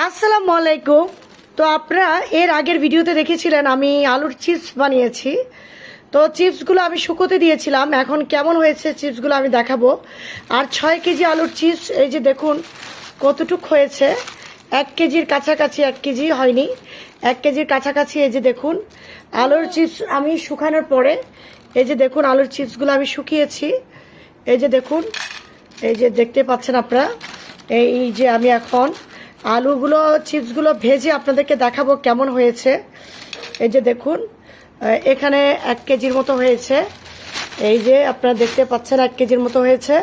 আসসালামু আলাইকুম। তো আপনারা এর আগের ভিডিওতে দেখেছিলেন আমি আলুর চিপস বানিয়েছি। তো চিপসগুলো আমি শুকোতে দিয়েছিলাম। এখন কেমন হয়েছে চিপসগুলো আমি দেখাবো। আর ছয় কেজি আলুর চিপস, এই যে দেখুন কতটুক হয়েছে। এক কেজির কাছাকাছি এক কেজি হয়নি। এক কেজির কাছাকাছি এই যে দেখুন আলুর চিপস আমি শুকানোর পরে এই যে দেখুন আলুর চিপসগুলো আমি শুকিয়েছি। এই যে দেখুন, এই যে দেখতে পাচ্ছেন আপনারা, এই যে আমি এখন আলুগুলো, চিপসগুলো ভেজে আপনাদেরকে দেখাবো কেমন হয়েছে। এই যে দেখুন এখানে এক কেজির মতো হয়েছে। এই যে আপনারা দেখতে পাচ্ছেন এক কেজির মতো হয়েছে।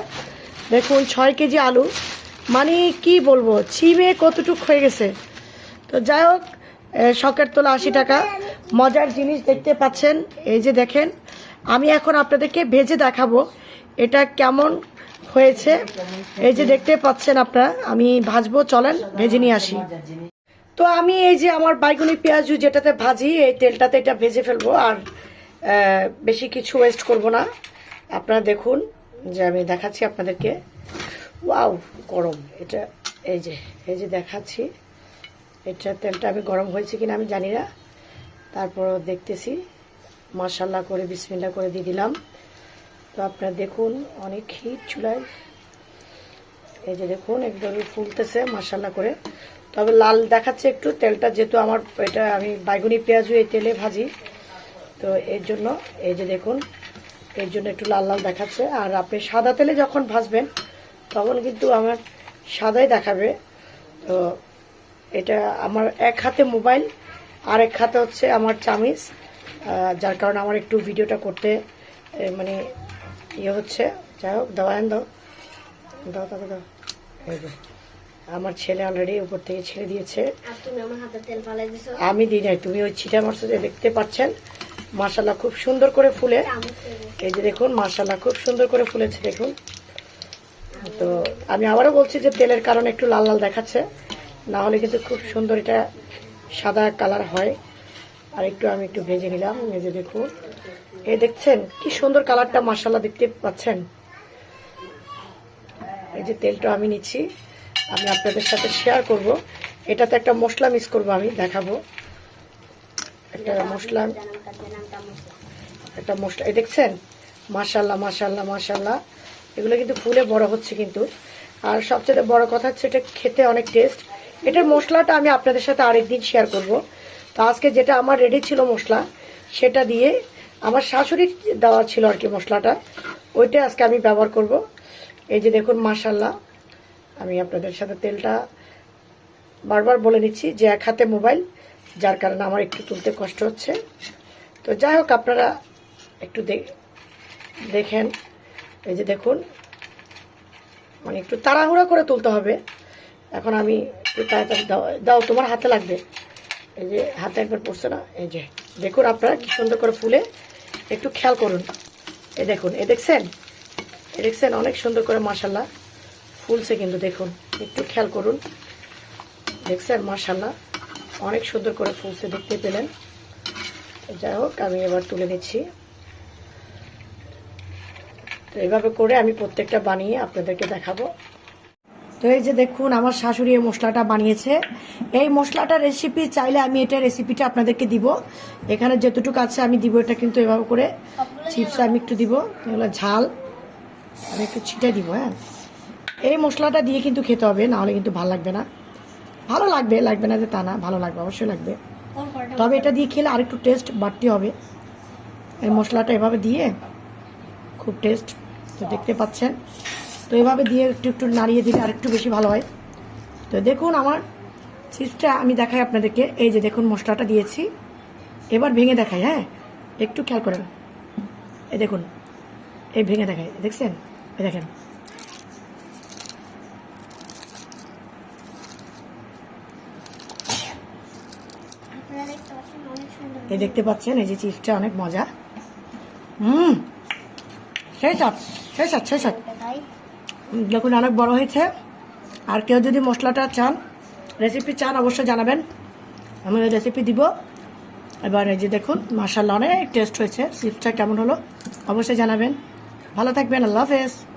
দেখুন, ছয় কেজি আলু। মানে কি বলব চিমে কতটুক হয়ে গেছে। তো যাই হোক শখের তোলা আশি টাকা। মজার জিনিস দেখতে পাচ্ছেন। এই যে দেখেন, আমি এখন আপনাদেরকে ভেজে দেখাবো। এটা কেমন হয়েছে। এই যে দেখতে পাচ্ছেন আপনারা, আমি ভাজবো, চলেন, ভেজে নিয়ে আসি। তো আমি এই যে আমার বাইগুনি পেঁয়াজু যেটাতে ভাজি, এই তেলটাতে এটা ভেজে ফেলব, আর বেশি কিছু ওয়েস্ট করব না। আপনারা দেখুন, যে আমি দেখাচ্ছি আপনাদেরকে। ওয়াও, গরম। এটা, এই যে এই যে দেখাচ্ছি। এটা তেলটা আমি গরম হয়েছে কিনা আমি জানি না। তারপর দেখতেছি। মাসাল্লা করে বিসমিল্লা করে দিয়ে দিলাম। তো আপনারা দেখুন অনেক হিট চুলায়। এই যে দেখুন একদম ফুলতেছে মাসাল্লা করে। তবে লাল দেখাচ্ছে একটু তেলটা যেহেতু আমার এটা আমি বাইগুনি পেঁয়াজু এই তেলে ভাজি। তো এর জন্য এই যে দেখুন এর জন্য একটু লাল লাল দেখাচ্ছে। আর আপনি সাদা তেলে যখন ভাজবেন তখন কিন্তু আমার সাদাই দেখাবে। তো এটা আমার এক হাতে মোবাইল আর এক হাতে হচ্ছে আমার আহ, যার কারণে আমার একটু ভিডিওটা করতে মানে ইয়ে হচ্ছে যাই হোক দাও দাও। দাও তাকে দাও আমার ছেলে অলরেডি উপর থেকে ছেড়ে দিয়েছে। আমি দিই নাই তুমি ওই ছিটা মারছো যে দেখতে পাচ্ছেন? মাসাল্লাহ খুব সুন্দর করে ফুলে। এই যে দেখুন মাসাল্লাহ খুব সুন্দর করে ফুলেছে দেখুন। তো আমি আবারও বলছি যে তেলের কারণে একটু লাল লাল দেখাচ্ছে। না হলে কিন্তু খুব সুন্দর এটা সাদা কালার হয়। আর একটু আমি একটু ভেজে নিলাম, ভেজে দেখুন এই দেখছেন, কি সুন্দর কালারটা মাসাল্লাহ দেখতে পাচ্ছেন। এই যে তেলটা আমি নিচ্ছি, আমি আপনাদের সাথে শেয়ার করব। এটাতে একটা মশলা মিক্স করব আমি, দেখাবো। একটা মশলা মশলা। একটা মশলা, এই দেখছেন? মাশাল্লাহ মাশাল্লাহ মাশাল্লাহ এগুলো কিন্তু ফুলে বড় হচ্ছে কিন্তু। আর সবচেয়ে বড় কথা হচ্ছে এটা খেতে অনেক টেস্ট এটার মশলাটা আমি আপনাদের সাথে আরেকদিন শেয়ার করব। তো আজকে যেটা আমার রেডি ছিল মশলা, সেটা দিয়ে আমার শাশুড়ির দেওয়া ছিল আর কি মশলাটা, ওইটা আজকে আমি ব্যবহার করব। এই যে দেখুন মাশাল্লাহ আমি আপনাদের সাথে তেলটা বারবার বলে নিচ্ছি যে এক হাতে মোবাইল, যার কারণে আমার একটু তুলতে কষ্ট হচ্ছে। তো যাই হোক, আপনারা একটু দেখেন। এই যে দেখুন মানে একটু তাড়াহুড়া করে তুলতে হবে। এখন আমি একটু তাড়াতাড়ি দাও, তোমার হাতে লাগবে। এই যে হাতে একবার পড়ছে না, এই যে। দেখুন আপনারা কি সুন্দর করে ফুলে। একটু খেয়াল করুন। এ দেখুন এ দেখছেন? এ দেখছেন? অনেক সুন্দর করে মাসাল্লাহ ফুলছে কিন্তু, দেখুন। একটু খেয়াল করুন। দেখছেন? মাসাল্লাহ অনেক সুন্দর করে ফুলছে, দেখতে পেলেন। যাই হোক, আমি এবার তুলে নিচ্ছি। তো এভাবে করে আমি প্রত্যেকটা বানিয়ে আপনাদেরকে দেখাবো। তো এই যে দেখুন, আমার শাশুড়ি এই মশলাটা বানিয়েছে। এই মশলাটা রেসিপি চাইলে আমি এটা রেসিপিটা আপনাদেরকে দিব। এখানে যতটুকু আছে আমি দিব, এটা কিন্তু এভাবে করে চিপস আমি একটু দিব। এগুলো ঝাল আমি একটু ছিটে দিব হ্যাঁ। এই মশলাটা দিয়ে কিন্তু খেতে হবে, নাহলে কিন্তু ভালো লাগবে না। ভালো লাগবে লাগবে না যে তা না, ভালো লাগবে, অবশ্যই লাগবে। তবে এটা দিয়ে খেলে আরেকটু টেস্ট বাড়তি হবে। এই মশলাটা এভাবে দিয়ে খুব টেস্ট তো দেখতে পাচ্ছেন। তো এভাবে দিয়ে একটু একটু নাড়িয়ে দিলে আরেকটু বেশি ভালো হয়। তো দেখুন আমার চিপসটা আমি দেখাই আপনাদেরকে। এই যে দেখুন মশলাটা দিয়েছি। এবার ভেঙে দেখাই হ্যাঁ? একটু খেয়াল করেন। এই দেখুন এই ভেঙে দেখাই দেখছেন? এই দেখেন। দেখতে পাচ্ছেন এই দেখতে পাচ্ছেন এই যে চিপসটা অনেক মজা। হুম। সেই সাত সেই সাত সেই সাত তাই? দেখুন অনেক বড় হয়েছে। আর কেউ যদি মশলাটা চান রেসিপি চান, অবশ্যই জানাবেন। আমি ওই রেসিপি দিব। এবার এই যে দেখুন মার্শাল্লা অনেক টেস্ট হয়েছে। সিপটা কেমন হলো? অবশ্যই জানাবেন। ভালো থাকবেন, আল্লাহ হাফেজ।